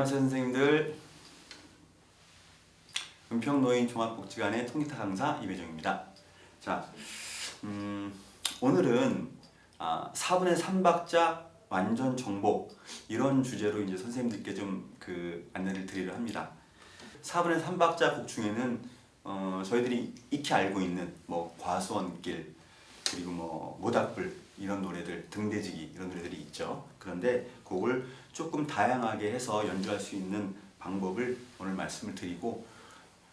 안녕하세요 선생님들 은평노인 종합복지관의 통기타 강사 이배정입니다. 자 음, 오늘은 아, 4분의 3박자 완전 정복 이런 주제로 이제 선생님들께 좀 그 안내를 드리려 합니다. 4분의 3박자 곡 중에는 어, 저희들이 익히 알고 있는 뭐 과수원길 그리고 뭐 모닥불 이런 노래들 등대지기 이런 노래들이 있죠. 그런데 곡을 조금 다양하게 해서 연주할 수 있는 방법을 오늘 말씀을 드리고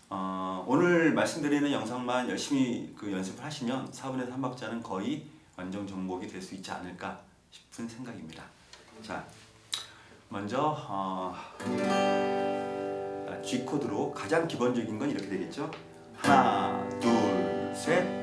어, 오늘 말씀드리는 영상만 열심히 그 연습을 하시면 4분의 3박자는 거의 완전 정복이 될 수 있지 않을까 싶은 생각입니다. 자, 먼저 어, 아, G 코드로 가장 기본적인 건 이렇게 되겠죠. 하나, 둘, 셋,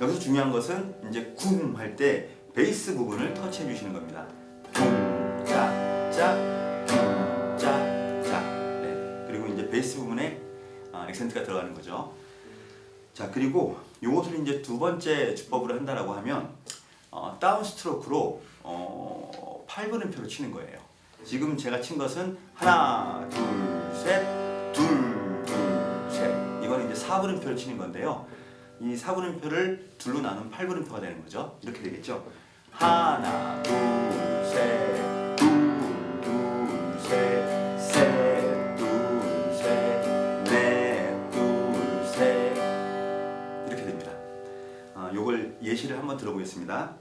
여기서 중요한 것은 이제 쿵 할 때 베이스 부분을 터치해 주시는 겁니다. 쿵, 짝, 짝, 쿵, 짝, 짝. 네. 그리고 이제 베이스 부분에 아, 액센트가 들어가는 거죠. 자 그리고 요것을 이제 두 번째 주법으로 한다라고 하면 어, 다운 스트로크로 어, 8분음표로 치는 거예요. 지금 제가 친 것은 하나, 둘, 셋, 둘, 둘, 셋. 이거는 이제 4분음표를 치는 건데요. 이 4분음표를 둘로 나눈 8분음표가 되는 거죠. 이렇게 되겠죠. 하나, 둘, 셋, 예시를 한번 들어보겠습니다.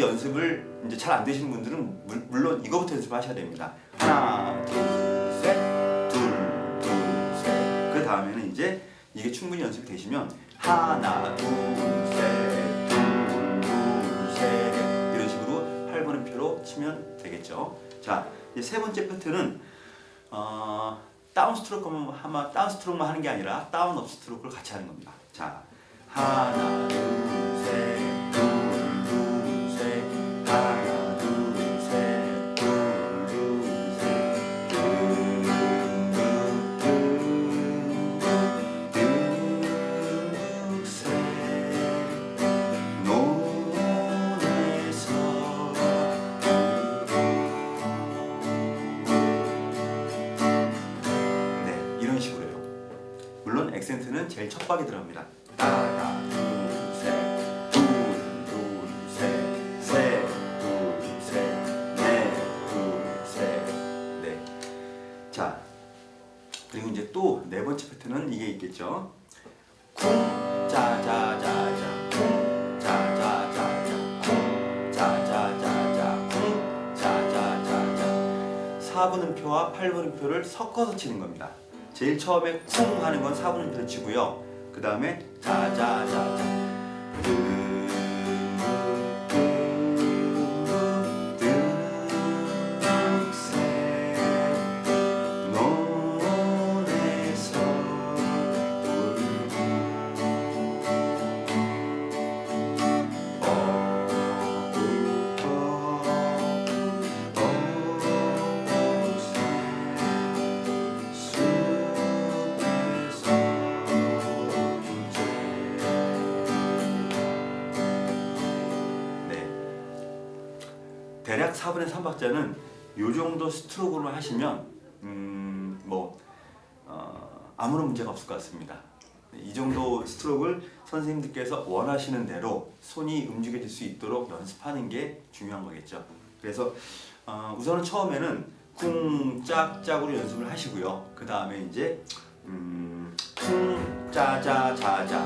이 연습을 이제 잘 안 되시는 분들은 물, 물론 이거부터 연습하셔야 됩니다. 하나, 둘, 셋, 둘, 둘, 셋. 그 다음에는 이제 이게 충분히 연습이 되시면 하나, 둘, 셋, 둘, 둘, 셋 이런 식으로 8분음표로 치면 되겠죠. 자, 이제 세 번째 패턴은 어, 다운 스트로크만 하면 다운 스트로크만 하는 게 아니라 다운 업 스트로크를 같이 하는 겁니다. 자, 하나, 둘, 제일 첫 박에 들어갑니다. 하나, 둘, 셋, 그리고 이제 또 네 번째 패턴은 이게 있겠죠. 쿵, 짜자자자, 쿵, 짜자자자, 쿵, 짜자자자, 쿵, 짜자자자. 4분음표와 8분음표를 섞어서 치는 겁니다. 제일 처음에 쿵 하는 건 4분음표를 치고요. 그 다음에 자자자자. 대략 4분의 3박자는 요 정도 스트로크로 하시면 음, 뭐 어, 아무런 문제가 없을 것 같습니다. 네, 이 정도 스트로크를 선생님들께서 원하시는 대로 손이 움직여질 수 있도록 연습하는 게 중요한 거겠죠. 그래서 어, 우선은 처음에는 쿵 짝 짝으로 연습을 하시고요. 그 다음에 이제 음, 쿵 짜 자 자 자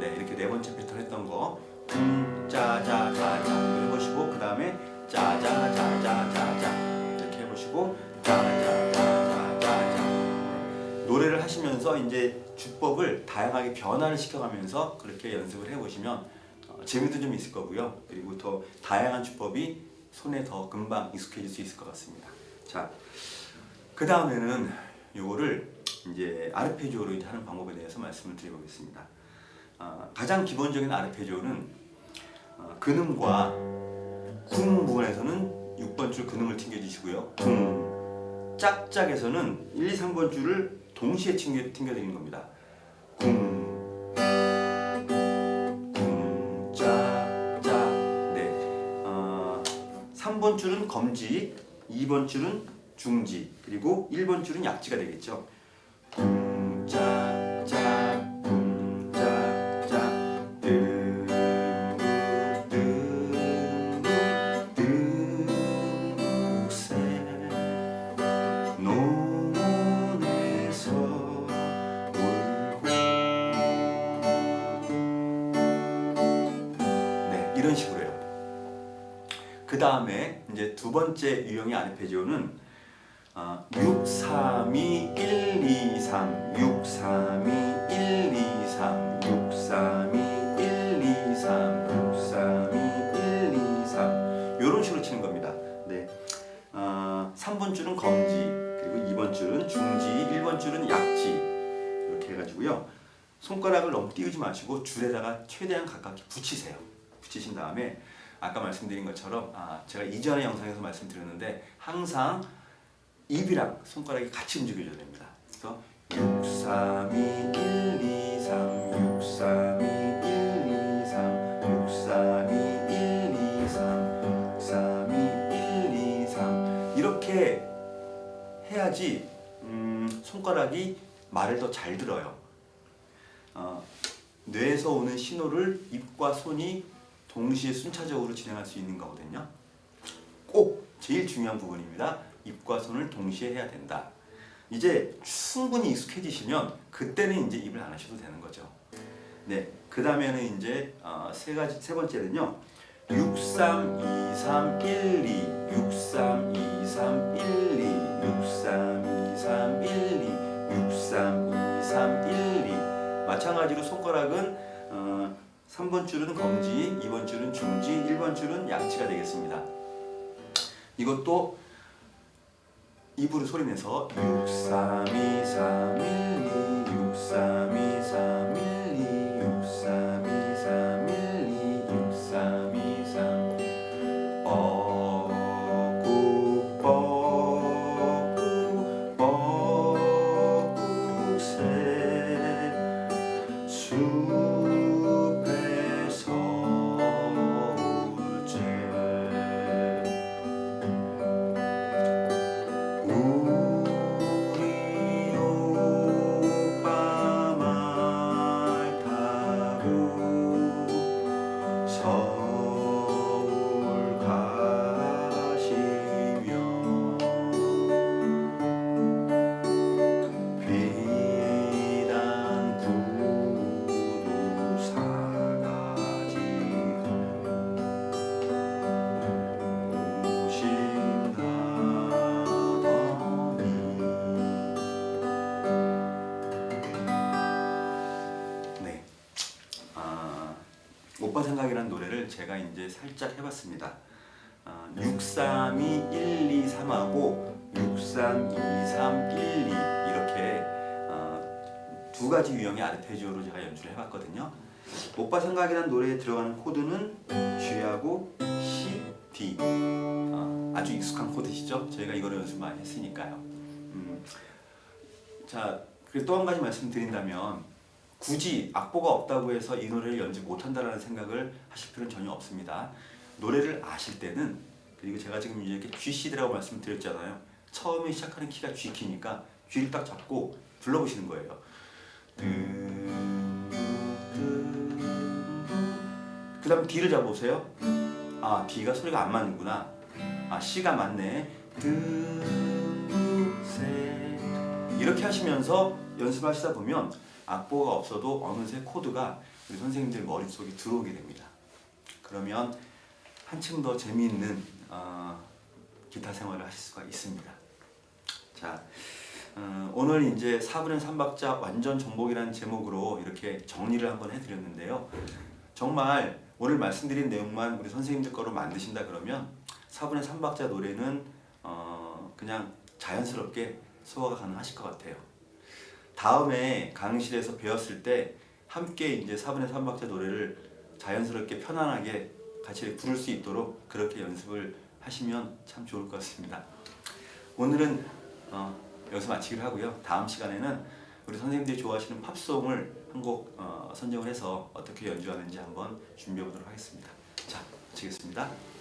네 이렇게 네 번째 패턴 했던 거 쿵 짜 자 자자 해보시고 그 다음에 짜자자자자자 이렇게 해보시고 짜자자자자자 네. 노래를 하시면서 이제 주법을 다양하게 변화를 시켜가면서 그렇게 연습을 해보시면 어, 재미도 좀 있을 거고요. 그리고 더 다양한 주법이 손에 더 금방 익숙해질 수 있을 것 같습니다. 자, 그 다음에는 요거를 이제 아르페지오로 이제 하는 방법에 대해서 말씀을 드려보겠습니다. 아, 가장 기본적인 아르페지오는 어, 근음과 쿵 부분에서는 6번 줄 근음을 튕겨주시고요. 쿵 짝짝에서는 1, 2, 3번 줄을 동시에 튕겨, 튕겨드리는 겁니다. 쿵, 쿵, 짝, 짝. 네. 어, 3번 줄은 검지, 2번 줄은 중지, 그리고 1번 줄은 약지가 되겠죠. 쿵, 짝, 짝, 그 다음에 이제 두 번째 유형의 아르페지오는 어, 6, 3, 2, 1, 2, 3 6, 3, 2, 1, 2, 3 6, 3, 2, 1, 2, 3 6, 3, 2, 1, 2, 3 이런 식으로 치는 겁니다. 네. 어, 3번 줄은 검지 그리고 2번 줄은 중지 1번 줄은 약지 이렇게 해가지고요. 손가락을 너무 띄우지 마시고 줄에다가 최대한 가깝게 붙이세요. 붙이신 다음에 아까 말씀드린 것처럼 아, 제가 이전의 영상에서 말씀드렸는데 항상 입이랑 손가락이 같이 움직여줘야 됩니다 그래서 6, 3, 2, 1, 2, 3 6, 3, 2, 1, 2, 3 6, 3, 2, 1, 2, 3 6, 3, 2, 1, 2, 3 이렇게 해야지 음, 손가락이 말을 더 잘 들어요. 어, 뇌에서 오는 신호를 입과 손이 동시에 순차적으로 진행할 수 있는 거거든요. 꼭 제일 중요한 부분입니다. 입과 손을 동시에 해야 된다. 이제 충분히 익숙해지시면 그때는 이제 입을 안 하셔도 되는 거죠. 네, 그 다음에는 이제 어, 세 가지 세 번째는요. 6, 3, 2, 3, 1, 2 6, 3, 2, 3, 1, 2 6, 3, 2, 3, 1, 2 6, 3, 2, 3, 1, 2 마찬가지로 손가락은 어, 3번 줄은 검지, 2번 줄은 중지, 1번 줄은 양지가 되겠습니다. 이것도 입으로 소리내서 6, 3, 2, 3, 1, 2 6, 3, 2, 제가 이제 살짝 해봤습니다. 아, 6, 3, 2, 1, 2, 3하고 6, 3, 2, 3, 1, 2 이렇게 아, 두 가지 유형의 아르페지오로 제가 연주를 해봤거든요. 오빠 생각이라는 노래에 들어가는 코드는 G하고 C, D 아, 아주 익숙한 코드시죠? 저희가 이거를 연습 많이 했으니까요. 음, 자, 그리고 또 한 가지 말씀드린다면 굳이 악보가 없다고 해서 이 노래를 연주 못한다라는 생각을 하실 필요는 전혀 없습니다. 노래를 아실 때는 그리고 제가 지금 이렇게 G, C드라고 말씀드렸잖아요. 처음에 시작하는 키가 G 키니까 G를 딱 잡고 불러보시는 거예요. 그 다음에 D를 잡아보세요. 아 D가 소리가 안 맞는구나. 아 C가 맞네. 이렇게 하시면서 연습하시다 보면 악보가 없어도 어느새 코드가 우리 선생님들 머릿속에 들어오게 됩니다. 그러면 한층 더 재미있는 어, 기타 생활을 하실 수가 있습니다. 자, 어, 오늘 이제 4분의 3박자 완전 정복이라는 제목으로 이렇게 정리를 한번 해드렸는데요. 정말 오늘 말씀드린 내용만 우리 선생님들 거로 만드신다 그러면 4분의 3박자 노래는 어, 그냥 자연스럽게 소화가 가능하실 것 같아요. 다음에 강의실에서 배웠을 때 함께 이제 4분의 3박자 노래를 자연스럽게 편안하게 같이 부를 수 있도록 그렇게 연습을 하시면 참 좋을 것 같습니다. 오늘은 어, 여기서 마치기로 하고요. 다음 시간에는 우리 선생님들이 좋아하시는 팝송을 한곡 어, 선정을 해서 어떻게 연주하는지 한번 준비해 보도록 하겠습니다. 자, 마치겠습니다.